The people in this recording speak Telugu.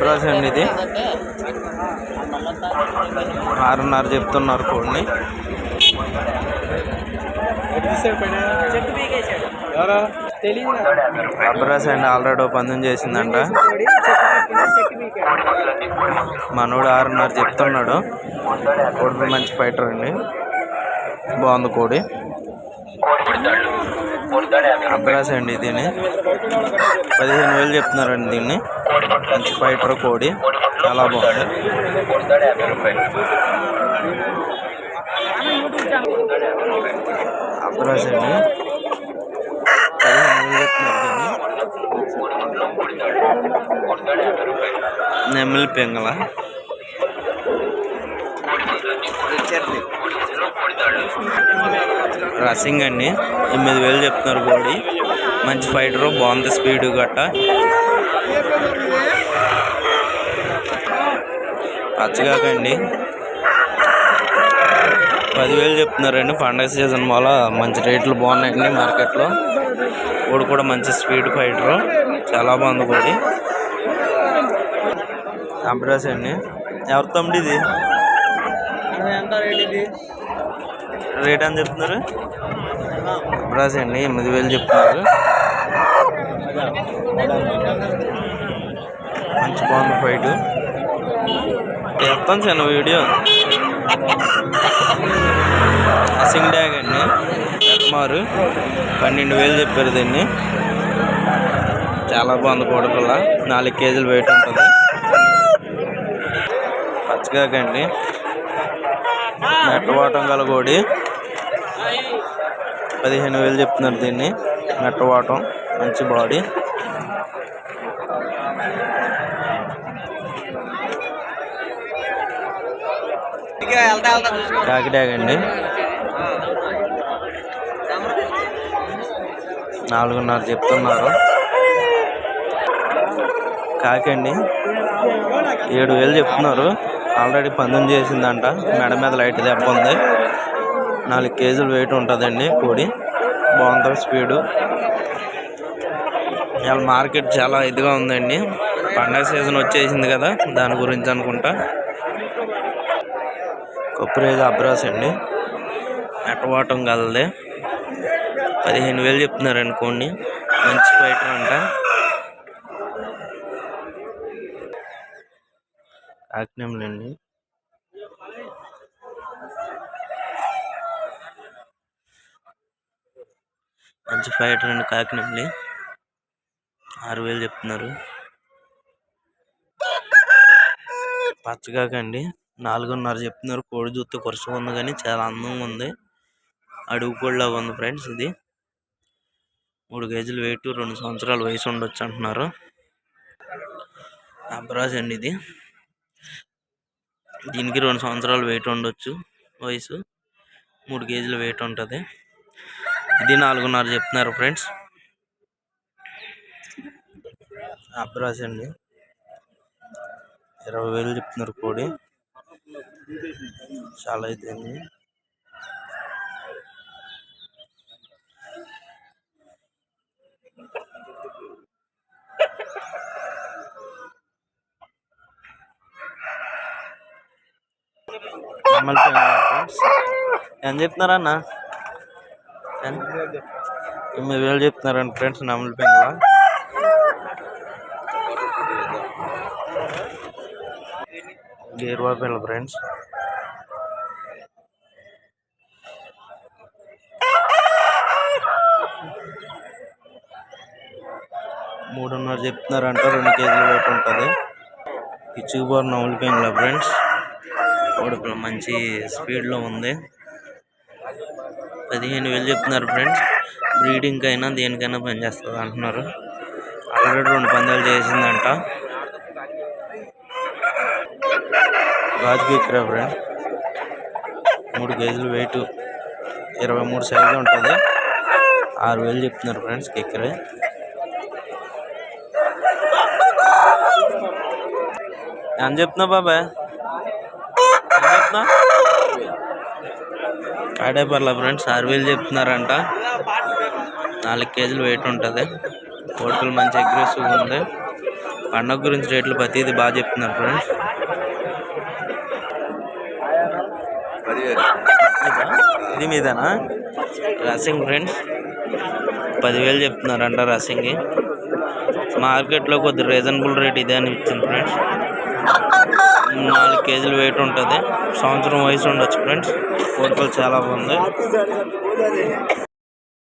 బ్రాస్ అండి ఇది ఆరున్నర చెప్తున్నారు కోడిని. అబ్రాస్ అండి ఆల్రెడీ ఒప్పందం పందెం చేసిందంట. మనోడు ఆరున్నర చెప్తున్నాడు. కోడి మంచి ఫైటర్ అండి. బాగుంది కోడి. అబ్రాస్ అండి దీన్ని పదిహేను వేలు చెప్తున్నారండి దీన్ని. మంచి ఫైటర్ కోడి. చాలా బాగుంది. అబ్రాస్ అండి పదిహేను వేలు చెప్తున్నారు దీన్ని. నెమ్మిలి పెంగళ. రసింగ్ అండి. ఎనిమిది వేలు చెప్తున్నారు బోడీ మంచి ఫైటరు బాగుంది స్పీడ్ గట్ట. పచ్చగాకండి పదివేలు చెప్తున్నారండి. పండగ సీజన్ వల్ల మంచి రేట్లు బాగున్నాయండి మార్కెట్లో. కోడి కూడా మంచి స్పీడ్ ఫైటరు. చాలా బాగుంది కోడి అబ్రాస్ అండి. ఎవరి ఇది? ఎంత రేట్ ఎంత చెప్తున్నారు? అబ్రాస్ అండి ఎనిమిది వేలు చెప్తున్నారు. మంచి బాగుంది ఫైట్. చెప్తాను చిన్న వీడియో. అసింగ్ డ్యాగ్ అండి సుమారు పన్నెండు వేలు చెప్పారు దీన్ని. చాలా బాగుంది కోడపిల్ల. నాలుగు కేజీలు వెయిట్ ఉంటుంది. పచ్చగాకండి. మెట్టవాటం గల కోడి. పదిహేను వేలు చెప్తున్నారు దీన్ని. మెట్టవాటం మంచి బాడీ. వెళ్తా వెళ్తా అండి నాలుగున్నర చెప్తున్నారు. కాకండి. ఏడు వేలు చెప్తున్నారు. ఆల్రెడీ పందెం చేసిందంట. మెడ మీద లైట్ దెబ్బ ఉంది. నాలుగు కేజీలు వెయిట్ ఉంటుందండి కోడి బాగుంటుంది స్పీడు ఇవాళ మార్కెట్ చాలా ఇదిగా ఉందండి. పండగ సీజన్ వచ్చేసింది కదా దాని గురించి అనుకుంటా. కొప్పరేది అబ్రాస్ అండి. ఎటవాటం కలదే. పదిహేను వేలు చెప్తున్నారు అనుకోండి మంచి ఫైటర్ అంట. ఆజ్ఞంలండి మంచి ఫ్లైట్ అండి కాకినండి ఆరు వేలు చెప్తున్నారు. పచ్చగాకండి. నాలుగున్నర చెప్తున్నారు. కోడి చూస్తే కొరసగా ఉంది కానీ చాలా అందంగా ఉంది. అడుగు కోడిలాగా ఉంది ఫ్రెండ్స్ ఇది. మూడు కేజీలు వెయిట్ రెండు సంవత్సరాల వయసు ఉండొచ్చు అంటున్నారు. అబ్రాజ్ అండి ఇది. దీనికి రెండు సంవత్సరాలు వెయిట్ ఉండొచ్చు వయసు. మూడు కేజీలు వెయిట్ ఉంటుంది. ఇది నాలుగున్నర చెప్తున్నారు ఫ్రెండ్స్. అబ్రాజ్ అండి ఇరవై వేలు చెప్తున్నారు కోడి. చాలా అయితే అండి ఫ్రెండ్స్? ఎంత చెప్తున్నారా అన్న ఎనిమిది వేలు చెప్తున్నారండి ఫ్రెండ్స్ నమ్మల పెంగ గేరువా పిల్ల ఫ్రెండ్స్. మూడున్నర చెప్తున్నారంట రెండు కేజీలు వెయిట్ ఉంటుంది. పిచ్చుకుపోరు నవ్వులు పెంగళ ఫ్రెండ్స్. ఇప్పుడు మంచి స్పీడ్లో ఉంది. పదిహేను వేలు చెప్తున్నారు ఫ్రెండ్స్ బ్రీడింగ్ అయినా దేనికైనా పనిచేస్తుంది అంటున్నారు. ఆల్రెడీ రెండు పందాలు చేసిందంట. గాజు ఎక్కరా ఫ్రెండ్ మూడు కేజీలు వెయిట్ ఇరవై మూడు సైజు ఉంటుంది. ఆరు వేలు చెప్తున్నారు ఫ్రెండ్స్ కిక్కరే ఎంత చెప్తున్నా బాబాయ్? ఎంత చెప్తున్నా ఆడే పర్లే ఫ్రెండ్స్ ఆరు వేలు చెప్తున్నారంట. నాలుగు కేజీలు వెయిట్ ఉంటుంది. హోటల్ మంచి అగ్రెసివ్గా ఉంది. పండగ గురించి రేట్లు ప్రతిదీ బాగా చెప్తున్నారు ఫ్రెండ్స్. ఇది మీదనా? రసింగ్ ఫ్రెండ్స్. పదివేలు చెప్తున్నారంట రసింగ్కి మార్కెట్లో కొద్ది రీజనబుల్ రేట్ ఇదే అని ఇచ్చింది ఫ్రెండ్స్. నాలుగు కేజీలు వెయిట్ ఉంటుంది. సంవత్సరం వయసు ఉండొచ్చు ఫ్రెండ్స్ కోరికలు చాలా బాగుంది.